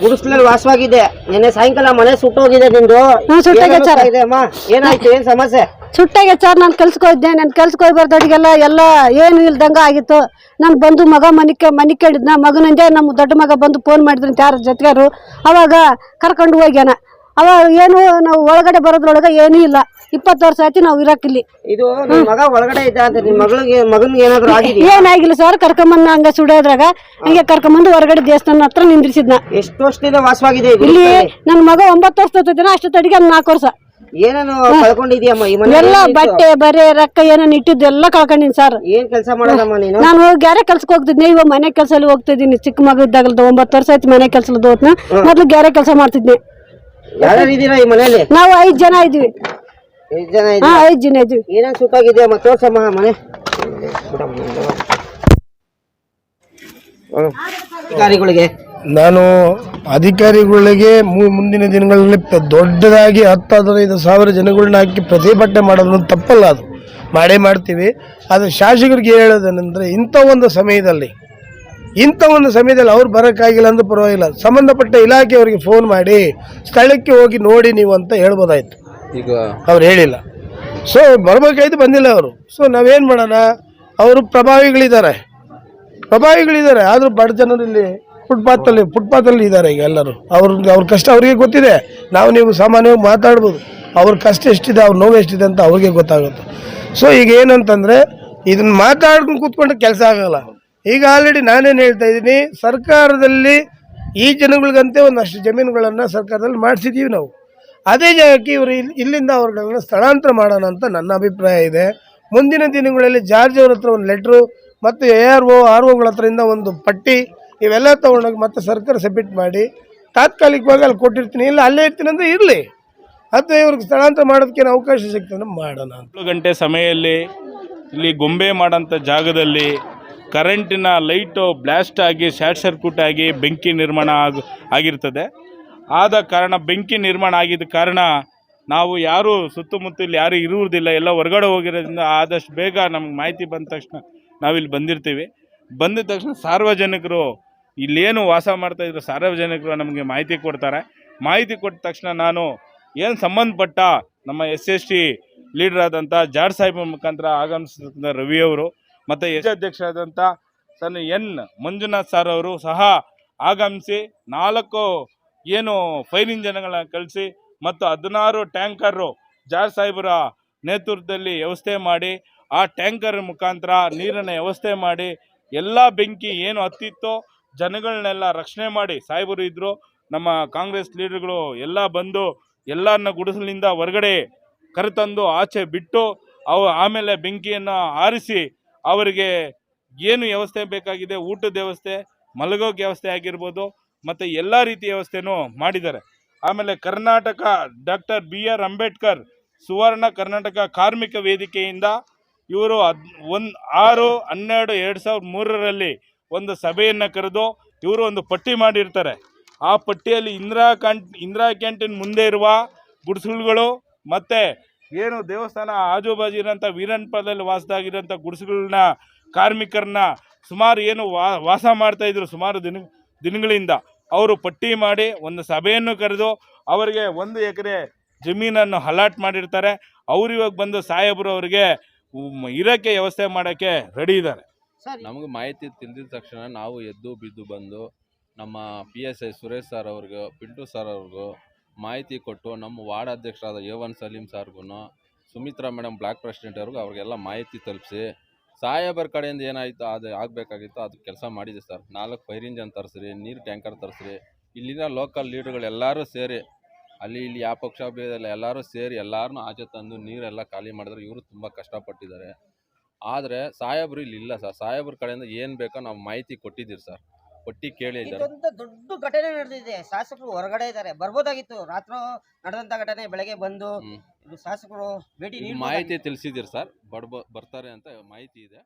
ಗುಡಿಸ್ಲಲ್ಲಿ ವಾಸವಾಗಿದೆ ನಿನ್ನೆ ಸಾಯಂಕಾಲ ಮನೆ ಸುಟ್ಟೋಗಿದೆ ನಿಂದು. ಹ್ಮ್, ಸುಟ್ಟೋಗಿದೆ ಏನ್ ಸರ್. ಇದೆ ಅಮ್ಮ? ಏನಾಯ್ತು? ಏನ್ ಸಮಸ್ಯೆ? ಸುಟ್ಟಾಗೆ ಸರ್ ನಾನು ಕೆಲ್ಸಕ್ಕೆ ಹೋಗಿದ್ದೆ ನಾನು ಕೆಲ್ಸಕ್ಕೆ ಹೋಗ್ಬಾರ್ದವ್ರಿಗೆಲ್ಲ ಎಲ್ಲ ಏನು ಇಲ್ದಂಗ ಆಗಿತ್ತು. ನಾನು ಬಂದು ಮಗ ಮನಿಕೆ ಮನಿ ಕೇಳಿದ್ನ. ಮಗನಂದೆ ನಮ್ಮ ದೊಡ್ಡ ಮಗ ಬಂದು ಫೋನ್ ಮಾಡಿದ್ರು ಯಾರ ಜೊತೆಗಾರು ಅವಾಗ ಕರ್ಕೊಂಡು ಹೋಗ್ಯಾನ. ಅವಾಗ ಏನು ನಾವು ಒಳಗಡೆ ಬರೋದ್ರೊಳಗೆ ಏನೂ ಇಲ್ಲ. ಇಪ್ಪತ್ತು ವರ್ಷ ಆಯ್ತು ನಾವು ಇರಕ್ಕಿಲ್ಲಿ ಇದು ಮಗ ಒಳಗಡೆ ಇದ್ದ ಅಂತ ನಿನ್ ಮಗಳಿಗೆ ಮಗನ್ಗೆ ಏನಾದ್ರು ಏನಾಗಿಲ್ಲ ಸರ್ ಕರ್ಕೊಂಬಂದ ಹಂಗ ಸುಡೋದ್ರಾಗ ಹಂಗೆ ಕರ್ಕೊಂಬಂದು ಹೊರಗಡೆ ದೇವಸ್ಥಾನ ಹತ್ರ ನಿಂದ್ರಿಸಿದ್ನ. ಎಷ್ಟು ವರ್ಷದಿಂದ ವಾಸವಾಗಿದೆ ಇದು ಇಲ್ಲಿ ನನ್ನ ಮಗ ಒಂಬತ್ತು ವರ್ಷ ತತ್ತಿನ ಅಷ್ಟು ತಡಿಗೆ ನಾಲ್ಕು ವರ್ಷ. ಏನೇನು ಕಳ್ಕೊಂಡಿದ್ಯಮ್ಮ ಈ ಮನೆ ಎಲ್ಲ ಬಟ್ಟೆ ಬರೆ ರೊಕ್ಕ ಏನೇನು ಇಟ್ಟಿದ್ದು ಎಲ್ಲ ಕಳ್ಕೊಂಡಿನಿ ಸರ್. ಏನ್ ಕೆಲಸ ಮಾಡೋದಮ್ಮ ನೀನು? ನಾನು ಗ್ಯಾರೆ ಕೆಲ್ಸಕ್ಕೆ ಹೋಗ್ತಿದ್ನಿ ಇವಾಗ ಮನೆ ಕೆಲಸ ಹೋಗ್ತಿದ್ದೀನಿ. ಚಿಕ್ಕ ಮಗ ಇದ್ದಾಗಲ್ದ ಒಂಬತ್ತು ವರ್ಷ ಆಯ್ತು ಮನೆ ಕೆಲಸ ಹೋದ್ನ ಮೊದ್ಲು ಗ್ಯಾರೆ ಕೆಲಸ ಮಾಡ್ತಿದ್ದೆ. ಯಾರ್ಯಾರು ಇದೀರಾ ಈ ಮನೆಯಲ್ಲಿ? ನಾವು ಐದ್ ಜನ ಇದ್ವಿ. ಐದು ಜನ ಹಾ ಇದ್ದೀರಾ ಐದ್ ಜನ ಇದ್ವಿ. ಏನೇನ್ ಸುತ್ತಾಗಿದೆಯಮ್ಮ ತೋರ್ಸಮ್ಮ ಮನೆ? ಅಧಿಕಾರಿಗಳಿಗೆ? ನಾನು ಅಧಿಕಾರಿಗಳಿಗೆ ಮು- ಮುಂದಿನ ದಿನಗಳಲ್ಲಿ ಪ- ದೊಡ್ಡದಾಗಿ ಹತ್ತು ಹದಿನೈದು ಸಾವಿರ ಜನಗಳನ್ನ ಹಾಕಿ ಪ್ರತಿಭಟನೆ ಮಾಡೋದು ತಪ್ಪಲ್ಲ ಅದು. ಮಾಡೇ ಮಾಡ್ತೀವಿ. ಆದರೆ ಶಾಸಕರಿಗೆ ಹೇಳೋದೇನೆಂದರೆ ಇಂಥ ಒಂದು ಸಮಯದಲ್ಲಿ ಇಂಥ ಒಂದು ಸಮಯದಲ್ಲಿ ಅವ್ರು ಬರೋಕ್ಕಾಗಿಲ್ಲ ಅಂದ್ರೆ ಪರವಾಗಿಲ್ಲ. ಸಂಬಂಧಪಟ್ಟ ಇಲಾಖೆಯವರಿಗೆ ಫೋನ್ ಮಾಡಿ ಸ್ಥಳಕ್ಕೆ ಹೋಗಿ ನೋಡಿ ನೀವು ಅಂತ ಹೇಳ್ಬೋದಾಯ್ತು. ಈಗ ಅವ್ರು ಹೇಳಿಲ್ಲ. ಸೊ ಬರ್ಬೇಕಾಯ್ತು ಬಂದಿಲ್ಲ ಅವರು. ಸೊ ನಾವೇನು ಮಾಡೋಣ? ಅವರು ಪ್ರಭಾವಿಗಳಿದ್ದಾರೆ. ಪ್ರಭಾವಿಗಳಿದ್ದಾರೆ. ಆದರೂ ಬಡ ಜನರಲ್ಲಿ ಫುಟ್ಪಾತಲ್ಲಿ ಫುಟ್ಪಾತಲ್ಲಿ ಇದ್ದಾರೆ ಈಗ ಎಲ್ಲರೂ. ಅವ್ರ ಅವ್ರ ಕಷ್ಟ ಅವ್ರಿಗೆ ಗೊತ್ತಿದೆ. ನಾವು ನೀವು ಸಾಮಾನ್ಯವಾಗಿ ಮಾತಾಡ್ಬೋದು. ಅವ್ರ ಕಷ್ಟ ಎಷ್ಟಿದೆ ಅವ್ರ ನೋವು ಎಷ್ಟಿದೆ ಅಂತ ಅವ್ರಿಗೆ ಗೊತ್ತಾಗುತ್ತೆ. ಸೊ ಈಗ ಏನಂತಂದರೆ ಇದನ್ನ ಮಾತಾಡ್ಕೊಂಡು ಕೂತ್ಕೊಂಡ್ರೆ ಕೆಲಸ ಆಗಲ್ಲ. ಈಗ ಆಲ್ರೆಡಿ ನಾನೇನು ಹೇಳ್ತಾ ಇದ್ದೀನಿ, ಸರ್ಕಾರದಲ್ಲಿ ಈ ಜನಗಳಿಗಂತೆ ಒಂದಷ್ಟು ಜಮೀನುಗಳನ್ನು ಸರ್ಕಾರದಲ್ಲಿ ಮಾಡಿಸಿದ್ದೀವಿ ನಾವು. ಅದೇ ಜಾಗಕ್ಕೆ ಇವರು ಇಲ್ಲಿ ಇಲ್ಲಿಂದ ಅವ್ರನ್ನ ಸ್ಥಳಾಂತರ ಮಾಡೋಣ ಅಂತ ನನ್ನ ಅಭಿಪ್ರಾಯ ಇದೆ. ಮುಂದಿನ ದಿನಗಳಲ್ಲಿ ಜಾರ್ಜ್ ಅವ್ರ ಹತ್ರ ಒಂದು ಲೆಟ್ರು ಮತ್ತು ಎ ಆರ್ ಒ ಆರ್ ಒಗಳ ಹತ್ರದಿಂದ ಒಂದು ಪಟ್ಟಿ, ಇವೆಲ್ಲ ತೊಗೊಂಡೋಗಿ ಮತ್ತೆ ಸರ್ಕಾರ ಸಬ್ಮಿಟ್ ಮಾಡಿ, ತಾತ್ಕಾಲಿಕವಾಗಿ ಅಲ್ಲಿ ಕೊಟ್ಟಿರ್ತೀನಿ. ಇಲ್ಲ, ಅಲ್ಲೇ ಇರ್ತೀನಿ ಅಂದರೆ ಇರಲಿ. ಅಥವಾ ಇವ್ರಿಗೆ ಸ್ಥಳಾಂತರ ಮಾಡೋದಕ್ಕೇನು ಅವಕಾಶ ಸಿಗ್ತದೆ ಮಾಡೋಣ ಗಂಟೆ ಸಮಯದಲ್ಲಿ ಇಲ್ಲಿ ಗೊಂಬೆ ಮಾಡೋಂಥ ಜಾಗದಲ್ಲಿ ಕರೆಂಟಿನ ಲೈಟು ಬ್ಲ್ಯಾಸ್ಟ್ ಆಗಿ, ಶಾರ್ಟ್ ಸರ್ಕ್ಯೂಟ್ ಆಗಿ ಬೆಂಕಿ ನಿರ್ಮಾಣ ಆಗ, ಆಗಿರ್ತದೆ. ಆದ ಕಾರಣ ಬೆಂಕಿ ನಿರ್ಮಾಣ ಆಗಿದ್ದ ಕಾರಣ ನಾವು ಯಾರು ಸುತ್ತಮುತ್ತ ಇಲ್ಲಿ ಯಾರು ಇರುವುದಿಲ್ಲ, ಎಲ್ಲ ಹೊರಗಡೆ ಹೋಗಿರೋದ್ರಿಂದ ಆದಷ್ಟು ಬೇಗ ನಮ್ಗೆ ಮಾಹಿತಿ ಬಂದ ತಕ್ಷಣ ನಾವಿಲ್ಲಿ ಬಂದಿರ್ತೀವಿ. ಬಂದಿದ ತಕ್ಷಣ ಸಾರ್ವಜನಿಕರು ಇಲ್ಲೇನು ವಾಸ ಮಾಡ್ತಾ ಇದ್ರು, ಸಾರ್ವಜನಿಕರು ನಮಗೆ ಮಾಹಿತಿ ಕೊಡ್ತಾರೆ. ಮಾಹಿತಿ ಕೊಟ್ಟ ತಕ್ಷಣ ನಾನು ಏನು ಸಂಬಂಧಪಟ್ಟ ನಮ್ಮ ಎಸ್ ಎಸ್ ಟಿ ಲೀಡರ್ ಆದಂಥ ಜಾಡ್ ಸಾಹೇಬ್ ಮುಖಾಂತರ ಆಗಮಿಸಿದ ರವಿಯವರು ಮತ್ತು ಆದಂತ ಸನ್ ಎನ್ ಮಂಜುನಾಥ್ ಸರ್ ಅವರು ಸಹ ಆಗಮಿಸಿ ನಾಲ್ಕು ಏನು ಫೈರ್ ಇಂಜನ್ಗಳನ್ನ ಕಳಿಸಿ ಮತ್ತು ಹದಿನಾರು ಟ್ಯಾಂಕರು ಜಾರ್ ಸಾಹೇಬರ ನೇತೃತ್ವದಲ್ಲಿ ವ್ಯವಸ್ಥೆ ಮಾಡಿ, ಆ ಟ್ಯಾಂಕರ್ ಮುಖಾಂತರ ನೀರನ್ನು ವ್ಯವಸ್ಥೆ ಮಾಡಿ, ಎಲ್ಲ ಬೆಂಕಿ ಏನು ಹತ್ತಿತ್ತೋ ಜನಗಳನ್ನೆಲ್ಲ ರಕ್ಷಣೆ ಮಾಡಿ ಸಾಹೇಬರು ಇದ್ದರು ನಮ್ಮ ಕಾಂಗ್ರೆಸ್ ಲೀಡರ್ಗಳು ಎಲ್ಲ ಬಂದು ಎಲ್ಲರನ್ನ ಗುಡಿಸಲಿಂದ ಹೊರಗಡೆ ಕರೆತಂದು ಆಚೆ ಬಿಟ್ಟು ಅವು ಆಮೇಲೆ ಬೆಂಕಿಯನ್ನು ಆರಿಸಿ ಅವರಿಗೆ ಏನು ವ್ಯವಸ್ಥೆ ಬೇಕಾಗಿದೆ, ಊಟದ ವ್ಯವಸ್ಥೆ, ಮಲಗೋಕೆ ವ್ಯವಸ್ಥೆ ಆಗಿರ್ಬೋದು, ಮತ್ತು ಎಲ್ಲ ರೀತಿಯ ವ್ಯವಸ್ಥೆನೂ ಮಾಡಿದ್ದಾರೆ. ಆಮೇಲೆ Karnataka doctor B R Ambedkar Suvarna Karnataka ಕಾರ್ಮಿಕ ವೇದಿಕೆಯಿಂದ ಇವರು ಹದ್, ಒಂದು ಆರು, ಹನ್ನೆರಡು, ಎರಡು ಸಾವಿರದ ಮೂರರಲ್ಲಿ ಒಂದು ಸಭೆಯನ್ನು ಕರೆದು ಇವರು ಒಂದು ಪಟ್ಟಿ ಮಾಡಿರ್ತಾರೆ. ಆ ಪಟ್ಟಿಯಲ್ಲಿ ಇಂದಿರಾ ಕಾಂಟ್, ಇಂದಿರಾ ಕ್ಯಾಂಟೀನ್ ಮುಂದೆ ಇರುವ ಗುಡಿಸಲುಗಳು ಮತ್ತು ಏನು ದೇವಸ್ಥಾನ ಆಜುಬಾಜು ಇರೋಂಥ ವೀರನ್ಪದಲ್ಲಿ ವಾಸದಾಗಿರೋಂಥ ಗುಡಿಸುಗಳನ್ನ ಕಾರ್ಮಿಕರನ್ನ ಸುಮಾರು ಏನು ವಾ ವಾಸ ಮಾಡ್ತಾಯಿದ್ರು ಸುಮಾರು ದಿನ ದಿನಗಳಿಂದ. ಅವರು ಪಟ್ಟಿ ಮಾಡಿ ಒಂದು ಸಭೆಯನ್ನು ಕರೆದು ಅವರಿಗೆ ಒಂದು ಎಕರೆ ಜಮೀನನ್ನು ಹಲಾಟ್ ಮಾಡಿರ್ತಾರೆ. ಅವ್ರು ಇವಾಗ ಬಂದು ಸಾಹೇಬರು ಅವರಿಗೆ ಇರೋಕ್ಕೆ ವ್ಯವಸ್ಥೆ ಮಾಡೋಕ್ಕೆ ರೆಡಿ ಇದ್ದಾರೆ. ನಮಗೆ ಮಾಹಿತಿ ತಿಳಿದಿದ ತಕ್ಷಣ ನಾವು ಎದ್ದು ಬಿದ್ದು ಬಂದು ನಮ್ಮ P S I Suresh sir ಅವ್ರಿಗೂ ಪಿಂಟು ಸರ್ ಅವ್ರಿಗೂ ಮಾಹಿತಿ ಕೊಟ್ಟು ನಮ್ಮ ವಾರ್ಡ್ ಅಧ್ಯಕ್ಷರಾದ ಯೋವನ್ ಸಲೀಂ ಸಾರ್ಗೂ ಸುಮಿತ್ರಾ ಮೇಡಮ್ ಬ್ಲಾಕ್ ಪ್ರೆಸಿಡೆಂಟ್ ಅವ್ರಿಗೂ ಅವ್ರಿಗೆಲ್ಲ ಮಾಹಿತಿ ತಲುಪಿಸಿ, ಸಾಹೇಬರ ಕಡೆಯಿಂದ ಏನಾಯಿತು, ಅದು ಆಗಬೇಕಾಗಿತ್ತು, ಅದು ಕೆಲಸ ಮಾಡಿದೆ ಸರ್ ನಾಲ್ಕು ಫೈರ್ ಇಂಜನ್ ತರಿಸ್ರಿ, ನೀರು ಟ್ಯಾಂಕರ್ ತರಿಸ್ರಿ, ಇಲ್ಲಿನ ಲೋಕಲ್ ಲೀಡರ್ಗಳು ಎಲ್ಲರೂ ಸೇರಿ, ಅಲ್ಲಿ ಇಲ್ಲಿ ಯಾವ ಪಕ್ಷ ಭೇದಲ್ಲ, ಎಲ್ಲರೂ ಸೇರಿ ಎಲ್ಲರನ್ನೂ ಆಚೆ ತಂದು ನೀರೆಲ್ಲ ಖಾಲಿ ಮಾಡಿದ್ರೆ ಇವರು ತುಂಬ ಕಷ್ಟಪಟ್ಟಿದ್ದಾರೆ. ಆದರೆ ಸಾಹೇಬ್ರು ಇಲ್ಲಿ ಇಲ್ಲ ಸರ್ ಸಾಹೇಬ್ರ ಕಡೆಯಿಂದ ಏನು ಬೇಕೋ ನಾವು ಮಾಹಿತಿ ಕೊಟ್ಟಿದ್ದೀರಿ ಸರ್ ಪಟ್ಟಿ ಕೇಳಿ ಇದೊಂದು ದೊಡ್ಡ ಘಟನೆ ನಡೆದಿದೆ. ಶಾಸಕರು ಹೊರಗಡೆ ಇದ್ದಾರೆ. ಬರ್ಬೋದಾಗಿತ್ತು. ರಾತ್ರಿ ನಡೆದಂತ ಘಟನೆ ಬೆಳಗ್ಗೆ ಬಂದು ಶಾಸಕರು ಭೇಟಿ. ಮಾಹಿತಿ ತಿಳಿಸಿದ್ದೀರಿ ಸರ್? ಬರ್ಬೋ ಬರ್ತಾರೆ ಅಂತ ಮಾಹಿತಿ ಇದೆ.